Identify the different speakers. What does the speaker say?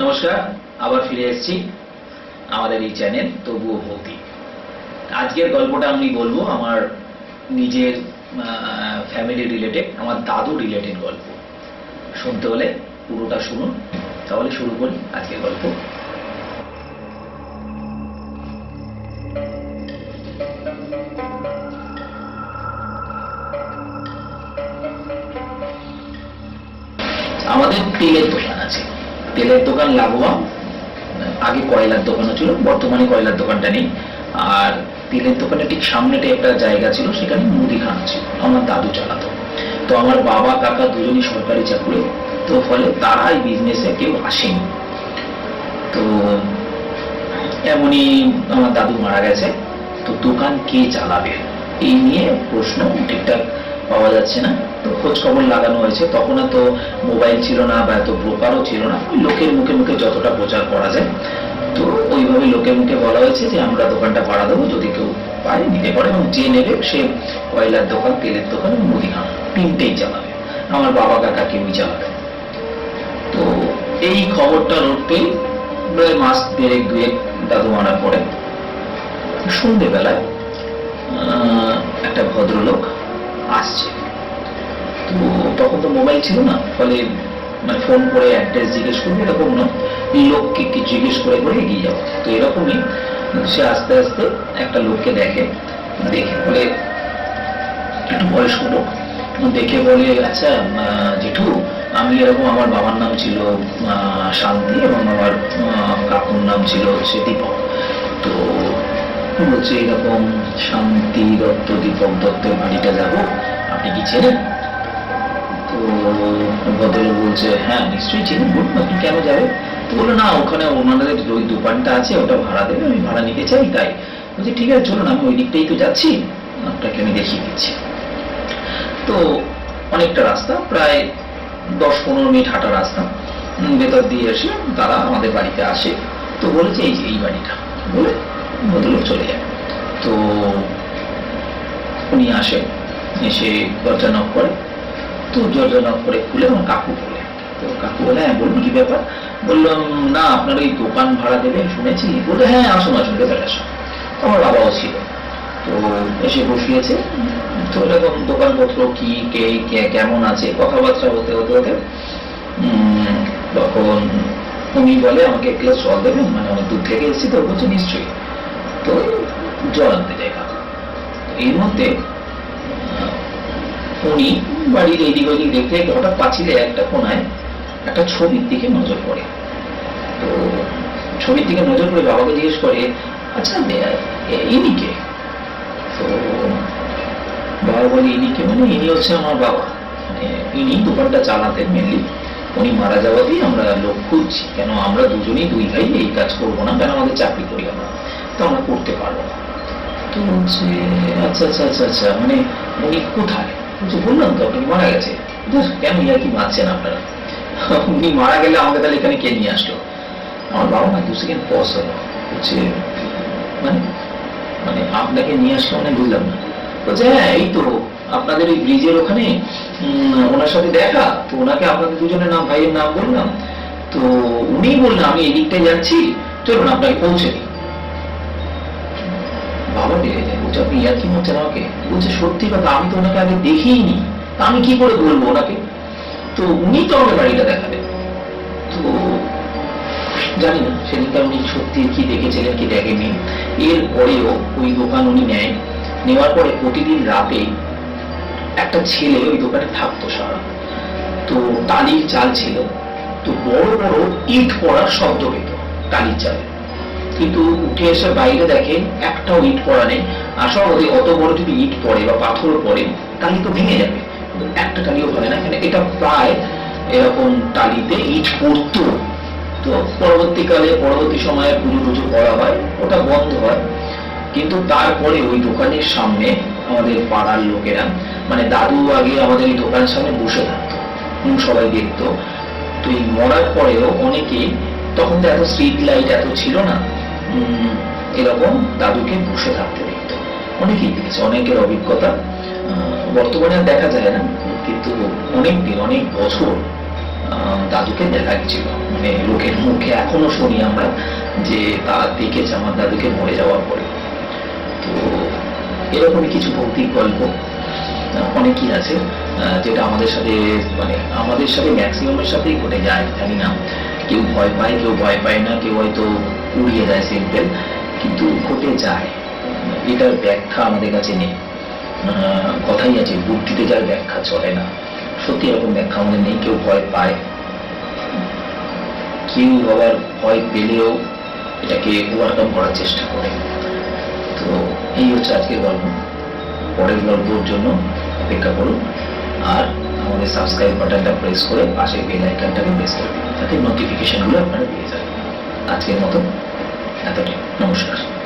Speaker 1: নমস্কার, আবার ফিরে এসেছি আমাদের এই চ্যানেল তবুও ভৌতিক আজকের গল্পটা আমি বলব আমার নিজের ফ্যামিলি রিলেটেড আমার দাদু রিলেটেড গল্প। শুনতে হলে পুরোটা শুনুন, তাহলে শুরু করি আজকের গল্প। আমাদের তেলের দোকান তেলের দোকান লাগোয়া আগে কয়লার দোকানও ছিল, বর্তমানে কয়লার দোকানটা নেই। আর তেলের দোকানের ঠিক সামনেটা একটা জায়গা ছিল, সেখানে মুদিখানা ছিল। আমার দাদু চালাতো। তো আমার বাবা, কাকা দুজনই সরকারি চাকরি। তো ফলে তারা এই বিজনেসে কেউ আসেনি। তো এমনই আমার দাদু মারা গেছে। তো দোকান কে চালাবে? এই নিয়ে প্রশ্ন, ঠিকঠাক পাওয়া যাচ্ছে না। তো খোঁজ খবর লাগানো হয়েছে। তখন তো মোবাইল ছিল না বা এত ব্রোকারও ছিল না। লোকের মুখে মুখে যতটা প্রচার করা যায় তো ওইভাবে লোকের মুখে বলা হয়েছে যে আমরা দোকানটা ভাড়া দেবো যদি কেউ পায় নিতে পারে এবং যে নেবে সে কয়লার দোকান তেলের দোকান এবং মুদিখানা তিনটেই চালাবে। আমার বাবা কাকা কেউই চালাবে তো এই খবরটা রটতেই প্রায় মাস দেড়েক দুয়েক দাদু মারার পরে সন্ধেবেলায় আহ, একটা ভদ্রলোক আসছে। তো তখন তো মোবাইল ছিল না। ফলে মানে ফোন করে অ্যাড্রেস জিজ্ঞেস করবে এরকম না। লোককে কি জিজ্ঞেস করে করে এগিয়ে যাওয়া তো এরকমই সে আস্তে আস্তে একটা লোককে দেখে দেখে বলে, একটু বয়স্ক লোক। দেখে বলে আচ্ছা জেঠু আমি এরকম আমার বাবার নাম ছিল শান্তি এবং আমার কাকুর নাম ছিল হচ্ছে দীপক। তো বলছে এরকম শান্তি দত্ত দীপক দত্তের বাড়িটা যাব, আপনি কি চেনেন? তো ভদ্রলোক বলছে হ্যাঁ নিশ্চয়ই চিনি বলুন আপনি কেন যাবে তো বলল, না, ওখানে ওনাদের ওই দোকানটা আছে, ওটা ভাড়া দেবে, আমি ভাড়া নিতে চাই, তাই। বলছি, ঠিক আছে, চলুন, আমি ওই দিকটাই তো যাচ্ছি, আপনাকে আমি দেখিয়ে দিচ্ছি। তো অনেকটা রাস্তা, প্রায় দশ পনেরো মিনিট হাঁটা রাস্তা। ভেতর দিয়ে এসে তারা আমাদের বাড়িতে আসে। তো বলেছে, এই যে, এই বাড়িটা। বলে ভদ্রলোক চলে যায় তো উনি আসে, এসে দরজা নক করে। তো দরজা নক করে খুলে আমার কাকু বলে, তো কাকু বলে হ্যাঁ বলুন কি ব্যাপার? বললাম, না, আপনার ওই দোকান ভাড়া দেবেন, শুনেছি। বলে হ্যাঁ আসুন আসুন, ভেতরে আসুন। আমার বাবাও ছিল। তো এসে বসিয়েছে। তো এরকম দোকানপত্র কি, কে কে, কেমন আছে, কথাবার্তা হতে হতে হতে তখন উনি বলে, আমাকে এক জল দেবেন মানে অনেক দূর থেকে এসেছি তো, বলছে, নিশ্চয়ই। তো জল আনতে যাই কাকু এর মধ্যে উনি বাড়ির এইদিক ওইদিক দেখতে দেখতে হঠাৎ পাঁচিলে একটা কোনায় একটা ছবির দিকে নজর পড়ে। তো ছবির দিকে নজর পড়ে বাবাকে জিজ্ঞেস করে আচ্ছা ইনি কে? তো বাবা বলে, ইনি কে? মানে ইনি হচ্ছে আমার বাবা। মানে ইনি দোকানটা চালাতেন মেনলি উনি মারা যাওয়াতেই আমরা লোক খুঁজছি। কেন আমরা দুজনেই দুই ভাই এই কাজ করব না? কেন আমাদের চাকরি করি আমরা? তো আমরা করতে পারব। তো বলছে আচ্ছা আচ্ছা আচ্ছা আচ্ছা মানে উনি কোথায়? বলছে, বললাম তো আপনি মারা গেছে। কেন ইয়া কি মারছেন আপনারা? উনি মারা গেলে আমাকে তাহলে এখানে কে নিয়ে আসলো? আমার বাবা না দু সেকেন্ড পজ হলো। বলছে মানে মানে আপনাকে নিয়ে আসলো মানে বুঝলাম না। বলছে হ্যাঁ এই তো, আপনাদের ওই ব্রিজের ওখানে ওনার সাথে দেখা, তো ওনাকে আপনাদের দুজনের নাম, ভাইয়ের নাম বললাম। তো উনি বললেন, আমি এদিকটায় যাচ্ছি, চলুন, আপনাকে পৌঁছে দিই। যায় বলছে আপনি কি মারছেন আমাকে। বলছে, সত্যি কথা আমি তো ওনাকে আগে দেখিনি। আমি কি করে বলব ওনাকে? তো উনি তো আমাকে বাড়িটা দেখাবেন তো জানি না, সেদিনকে উনি সত্যি কি দেখেছিলেন, কি দেখেনি এর পরেও ওই দোকান উনি নেয়। নেওয়ার পরে প্রতিদিন রাতে একটা ছেলে ওই দোকানে থাকতো সারা। তো টালির চাল ছিল। তো বড় বড় ইট পড়ার শব্দ পেত টালির চালে। কিন্তু উঠে এসে বাইরে দেখে একটাও ইট পড়া নেই। আশা করি অত বড় যদি ইট পড়ে বা পাথর পড়ে টালি তো ভেঙে যাবে। একটা টালিও পড়ে না। এখানে এটা প্রায় এরকম টালিতে ইট পড়তো। তো পরবর্তীকালে, পরবর্তী সময়ে পুজো টুজো করা হয়, ওটা বন্ধ হয়। কিন্তু তারপরে ওই দোকানের সামনে আমাদের পাড়ার লোকেরা মানে দাদু আগে আমাদের এই দোকানের সামনে বসে থাকতো। সবাই দেখতো। তো এই মরার পরেও অনেকে তখন তো এত স্ট্রিট লাইট এত ছিল না। এরকম দাদুকে বসে থাকতে দেখতো। অনেকেই দেখেছে, অনেকের অভিজ্ঞতা বর্তমানে দেখা যায় না, কিন্তু অনেক দিন, অনেক বছর দাদুকে দেখা গেছিল। মানে লোকের মুখে এখনও শুনি আমরা যে তা দেখেছে আমার দাদুকে মরে যাওয়ার পরে। তো এরকমই কিছু ভৌতিক গল্প অনেকই আছে যেটা আমাদের সাথে মানে আমাদের সাথে ম্যাক্সিমামের সাথেই ঘটে যায়, জানি না। কেউ ভয় পায়, কেউ ভয় পায় না, কেউ হয়তো উড়িয়ে দেয় সিম্পল কিন্তু ঘটে যায়। এটার ব্যাখ্যা আমাদের কাছে নেই। কথাই আছে, বুদ্ধিতে যার ব্যাখ্যা চলে না। সত্যি এরকম ব্যাখ্যা আমাদের নেই, কেউ ভয় পায়। কেউ আবার ভয় পেলেও এটাকে ওভারকাম করার চেষ্টা করে। তো এই হচ্ছে আজকের গল্প। পরের গল্পর জন্য অপেক্ষা করুন। আর আমাদের সাবস্ক্রাইব বাটনটা প্রেস করে পাশে বেল আইকনটাকে প্রেস করে দিন, যাতে নোটিফিকেশনগুলো আপনারা পেয়ে যান। আজকের মতো এতটাই। নমস্কার।